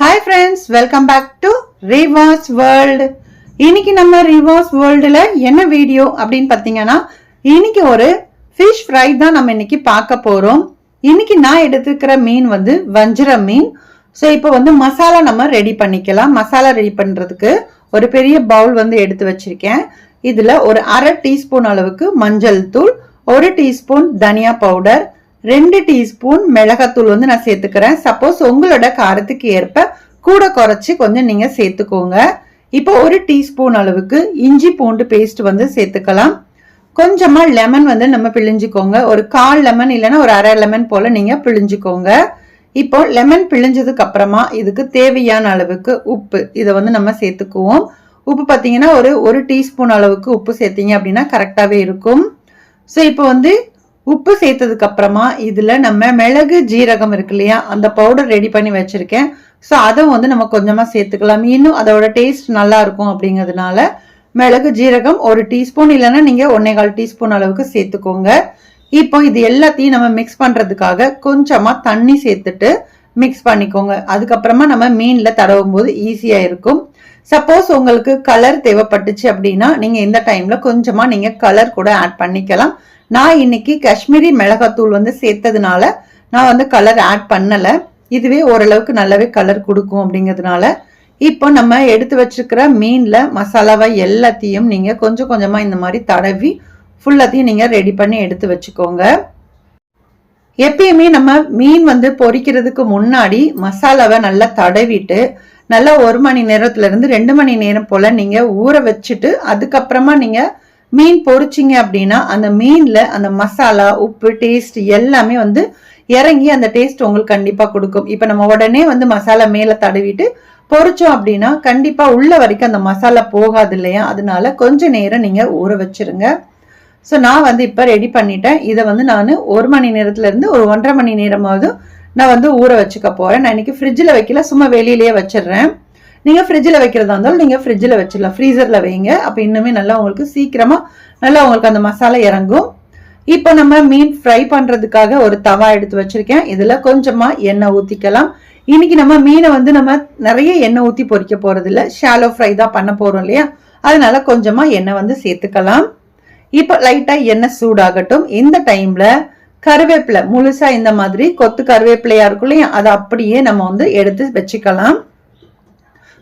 Hi friends welcome back to Rivaas world இன்னைக்கு நம்ம ரிவாஸ் வேர்ல்டில் என்ன வீடியோ அப்படின்னு பார்த்தீங்கன்னா இன்னைக்கு ஒரு ஃபிஷ் ஃப்ரை தான் நம்ம இன்னைக்கு பார்க்க போகிறோம் இன்னைக்கு நான் எடுத்துக்கிற மீன் வந்து வஞ்சர மீன். ஸோ இப்போ வந்து மசாலா நம்ம ரெடி பண்ணிக்கலாம். மசாலா ரெடி பண்ணுறதுக்கு ஒரு பெரிய பவுல் வந்து எடுத்து வச்சிருக்கேன். இதில் ஒரு அரை டீஸ்பூன் அளவுக்கு மஞ்சள் தூள் ஒரு டீஸ்பூன் தனியா பவுடர் ரெண்டு டீஸ்பூன் மிளகாத்தூள் வந்து நான் சேர்த்துக்கிறேன். சப்போஸ் உங்களோட காரத்துக்கு ஏற்ப கூட குறைச்சி கொஞ்சம் நீங்கள் சேர்த்துக்கோங்க. இப்போ ஒரு டீஸ்பூன் அளவுக்கு இஞ்சி பூண்டு பேஸ்ட் வந்து சேர்த்துக்கலாம். கொஞ்சமாக லெமன் வந்து நம்ம பிழிஞ்சுக்கோங்க. ஒரு கால் லெமன் இல்லைன்னா ஒரு அரை லெமன் போல் நீங்கள் பிழிஞ்சுக்கோங்க. இப்போ லெமன் பிழிஞ்சதுக்கு அப்புறமா இதுக்கு தேவையான அளவுக்கு உப்பு இதை வந்து நம்ம சேர்த்துக்குவோம். உப்பு பார்த்தீங்கன்னா ஒரு ஒரு டீஸ்பூன் அளவுக்கு உப்பு சேர்த்தீங்க அப்படின்னா கரெக்டாகவே இருக்கும். ஸோ இப்போ வந்து உப்பு சேர்த்ததுக்கு அப்புறமா இதுல நம்ம மிளகு ஜீரகம் இருக்கு இல்லையா அந்த பவுடர் ரெடி பண்ணி வச்சிருக்கேன். ஸோ அதை வந்து நம்ம கொஞ்சமா சேர்த்துக்கலாம். இன்னும் அதோட டேஸ்ட் நல்லா இருக்கும் அப்படிங்கிறதுனால மிளகு ஜீரகம் ஒரு டீஸ்பூன் இல்லைன்னா நீங்க ஒன்னே கால் டீஸ்பூன் அளவுக்கு சேர்த்துக்கோங்க. இப்போ இது எல்லாத்தையும் நம்ம மிக்ஸ் பண்றதுக்காக கொஞ்சமா தண்ணி சேர்த்துட்டு மிக்ஸ் பண்ணிக்கோங்க. அதுக்கப்புறமா நம்ம மீனில் தடவும் போது ஈஸியாக இருக்கும். சப்போஸ் உங்களுக்கு கலர் தேவைப்பட்டுச்சு அப்படின்னா நீங்கள் இந்த டைம்ல கொஞ்சமா நீங்கள் கலர் கூட ஆட் பண்ணிக்கலாம். நான் இன்னைக்கு காஷ்மீரி மிளகாத்தூள் வந்து சேர்த்ததுனால நான் வந்து கலர் ஆட் பண்ணலை. இதுவே ஓரளவுக்கு நல்லாவே கலர் கொடுக்கும் அப்படிங்கிறதுனால இப்போ நம்ம எடுத்து வச்சிருக்கிற மீனில் மசாலாவை எல்லாத்தையும் நீங்கள் கொஞ்சம் கொஞ்சமாக இந்த மாதிரி தடவி ஃபுல்லாத்தையும் நீங்கள் ரெடி பண்ணி எடுத்து வச்சுக்கோங்க. எப்பயுமே நம்ம மீன் வந்து பொரிக்கிறதுக்கு முன்னாடி மசாலாவை நல்லா தடவிட்டு நல்லா ஒரு மணி நேரத்துல இருந்து ரெண்டு மணி நேரம் போல் நீங்கள் ஊற வச்சுட்டு அதுக்கப்புறமா நீங்கள் மீன் பொரிச்சிங்க அப்படின்னா அந்த மீன்ல அந்த மசாலா உப்பு டேஸ்ட் எல்லாமே வந்து இறங்கி அந்த டேஸ்ட் உங்களுக்கு கண்டிப்பா கொடுக்கும். இப்ப நம்ம உடனே வந்து மசாலா மேல தடவிட்டு பொறிச்சோம் அப்படின்னா கண்டிப்பா உள்ள வரைக்கும் அந்த மசாலா போகாது இல்லையா? அதனால கொஞ்ச நேரம் நீங்க ஊற வச்சிருங்க. ஸோ நான் வந்து இப்போ ரெடி பண்ணிட்டேன். இதை வந்து நான் ஒரு மணி நேரத்துல இருந்து ஒரு ஒன்றரை மணி நேரமாவது நான் வந்து ஊற வச்சுக்க போறேன். நான் இன்னைக்கு ஃப்ரிட்ஜில் வைக்கல சும்மா வெளியிலேயே வச்சிடுறேன். நீங்கள் ஃப்ரிட்ஜில் வைக்கிறதா இருந்தாலும் நீங்கள் ஃப்ரிட்ஜில் வச்சிடலாம். ஃப்ரீசரில் வைங்க. அப்போ இன்னுமே நல்லா உங்களுக்கு சீக்கிரமாக நல்லா உங்களுக்கு அந்த மசாலா இறங்கும். இப்போ நம்ம மீன் ஃப்ரை பண்ணுறதுக்காக ஒரு தவா எடுத்து வச்சிருக்கேன். இதில் கொஞ்சமாக எண்ணெய் ஊற்றிக்கலாம் இன்னைக்கு நம்ம மீனை வந்து நம்ம நிறைய எண்ணெய் ஊற்றி பொறிக்க போகிறதில்ல ஷாலோ ஃப்ரை தான் பண்ண போகிறோம் இல்லையா? அதனால கொஞ்சமாக எண்ணெய் வந்து சேர்த்துக்கலாம். இப்போ லைட்டாக எண்ணெய் சூடாகட்டும். இந்த டைமில் கருவேப்பிலை முழுசா இந்த மாதிரி கொத்து கருவேப்பிலையா இருக்கும் இல்லையா? அதை அப்படியே நம்ம வந்து எடுத்து வச்சுக்கலாம்.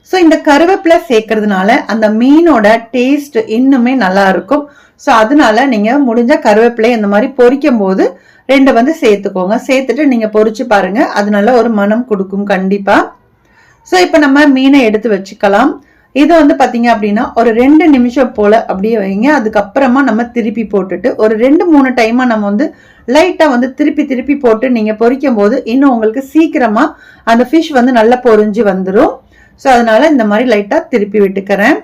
ஸோ இந்த கருவேப்பிலை சேர்க்கறதுனால அந்த மீனோட டேஸ்ட் இன்னுமே நல்லா இருக்கும். ஸோ அதனால நீங்கள் முடிஞ்ச கருவேப்பிலை இந்த மாதிரி பொரிக்கும் போது ரெண்டு வந்து சேர்த்துக்கோங்க. சேர்த்துட்டு நீங்கள் பொரிச்சு பாருங்க. அது நல்ல ஒரு மனம் கொடுக்கும் கண்டிப்பாக ஸோ இப்போ நம்ம மீனை எடுத்து வச்சுக்கலாம். இது வந்து பார்த்தீங்க அப்படின்னா ஒரு ரெண்டு நிமிஷம் போல அப்படியே வைங்க. அதுக்கப்புறமா நம்ம திருப்பி போட்டுட்டு ஒரு ரெண்டு மூணு டைமாக நம்ம வந்து லைட்டாக வந்து திருப்பி திருப்பி போட்டு நீங்கள் பொரிக்கும் போது இன்னும் உங்களுக்கு சீக்கிரமாக அந்த ஃபிஷ் வந்து நல்லா பொரிஞ்சு வந்துடும் ஸோ அதனால் இந்த மாதிரி லைட்டாக திருப்பி விட்டுக்கிறேன்.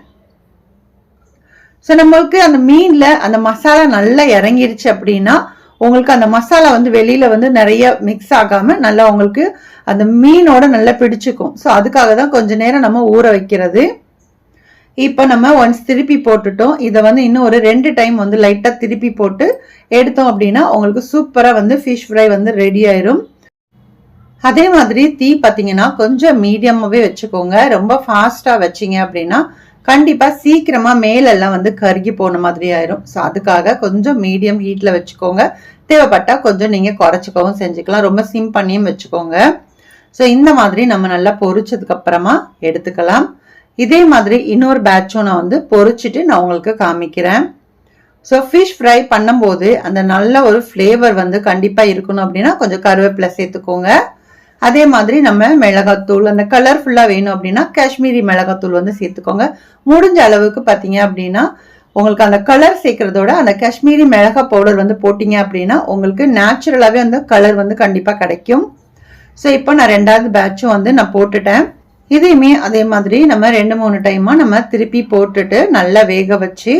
ஸோ நம்மளுக்கு அந்த மீனில் அந்த மசாலா நல்லா இறங்கிருச்சு அப்படின்னா உங்களுக்கு அந்த மசாலா வந்து வெளியில் வந்து நிறைய மிக்ஸ் ஆகாமல் நல்லா உங்களுக்கு அந்த மீனோட நல்லா பிடிச்சிக்கும். ஸோ அதுக்காக தான் கொஞ்ச நேரம் நம்ம ஊற வைக்கிறது. இப்போ நம்ம ஒன்ஸ் திருப்பி போட்டுட்டோம். இதை வந்து இன்னும் ஒரு ரெண்டு டைம் வந்து லைட்டாக திருப்பி போட்டு எடுத்தோம் அப்படின்னா உங்களுக்கு சூப்பராக வந்து ஃபிஷ் ஃப்ரை வந்து ரெடி ஆயிரும். அதே மாதிரி தீ பார்த்தீங்கன்னா கொஞ்சம் மீடியமாகவே வச்சுக்கோங்க. ரொம்ப ஃபாஸ்ட்டாக வச்சிங்க அப்படின்னா கண்டிப்பாக சீக்கிரமாக மேலெல்லாம் வந்து கருகி போன மாதிரி ஆயிரும். ஸோ அதுக்காக கொஞ்சம் மீடியம் ஹீட்டில் வச்சுக்கோங்க. தேவைப்பட்டால் கொஞ்சம் நீங்கள் குறைச்சிக்கவும் செஞ்சுக்கலாம். ரொம்ப சிம் பண்ணியும் வச்சுக்கோங்க. ஸோ இந்த மாதிரி நம்ம நல்லா பொறிச்சதுக்கப்புறமா எடுத்துக்கலாம். இதே மாதிரி இன்னொரு பேட்சும் நான் வந்து பொறிச்சிட்டு நான் உங்களுக்கு காமிக்கிறேன். ஸோ ஃபிஷ் ஃப்ரை பண்ணும்போது அந்த நல்ல ஒரு ஃப்ளேவர் வந்து கண்டிப்பாக இருக்கணும் அப்படின்னா கொஞ்சம் கருவேப்பிலை சேர்த்துக்கோங்க. அதே மாதிரி நம்ம மிளகாத்தூள் அந்த கலர்ஃபுல்லாக வேணும் அப்படின்னா காஷ்மீரி மிளகாத்தூள் வந்து சேர்த்துக்கோங்க. முடிஞ்ச அளவுக்கு பார்த்தீங்க அப்படின்னா உங்களுக்கு அந்த கலர் சேர்க்கறதோட அந்த காஷ்மீரி மிளகா பவுடர் வந்து போட்டிங்க அப்படின்னா உங்களுக்கு நேச்சுரலாகவே அந்த கலர் வந்து கண்டிப்பாக கிடைக்கும். ஸோ இப்போ நான் ரெண்டாவது பேட்சும் வந்து நான் போட்டுட்டேன். இதையுமே அதே மாதிரி நம்ம ரெண்டு மூணு டைமாக நம்ம திருப்பி போட்டுட்டு நல்லா வேக வச்சு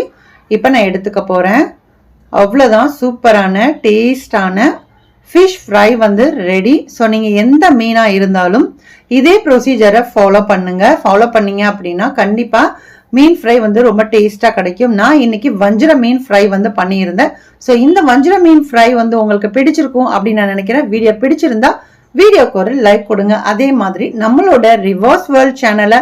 இப்போ நான் எடுத்துக்க போகிறேன் அவ்வளோதான் சூப்பரான டேஸ்டான ஃபிஷ் ஃப்ரை வந்து ரெடி ஸோ நீங்கள் எந்த மீனாக இருந்தாலும் இதே ப்ரொசீஜரை ஃபாலோ பண்ணுங்க. ஃபாலோ பண்ணீங்க அப்படின்னா கண்டிப்பாக மீன் ஃப்ரை வந்து ரொம்ப டேஸ்ட்டாக கிடைக்கும். நான் இன்னைக்கு வஞ்சிர மீன் ஃப்ரை வந்து பண்ணியிருந்தேன். ஸோ இந்த வஞ்சிர மீன் ஃப்ரை வந்து உங்களுக்கு பிடிச்சிருக்கும் அப்படின்னு நான் நினைக்கிறேன். வீடியோ பிடிச்சிருந்தா வீடியோக்கு ஒரு லைக் கொடுங்க. அதே மாதிரி நம்மளோட ரிவர்ஸ் வேர்ல்ட் சேனலை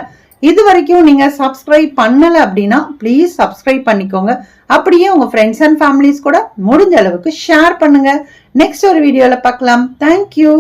இது வரைக்கும் நீங்கள் சப்ஸ்கிரைப் பண்ணலை அப்படின்னா ப்ளீஸ் சப்ஸ்கிரைப் பண்ணிக்கோங்க. அப்படியே உங்கள் ஃப்ரெண்ட்ஸ் அண்ட் ஃபேமிலிஸ் கூட முடிஞ்ச அளவுக்கு ஷேர் பண்ணுங்கள் நெக்ஸ்ட் ஒரு வீடியோவில் பார்க்கலாம். தேங்க்யூ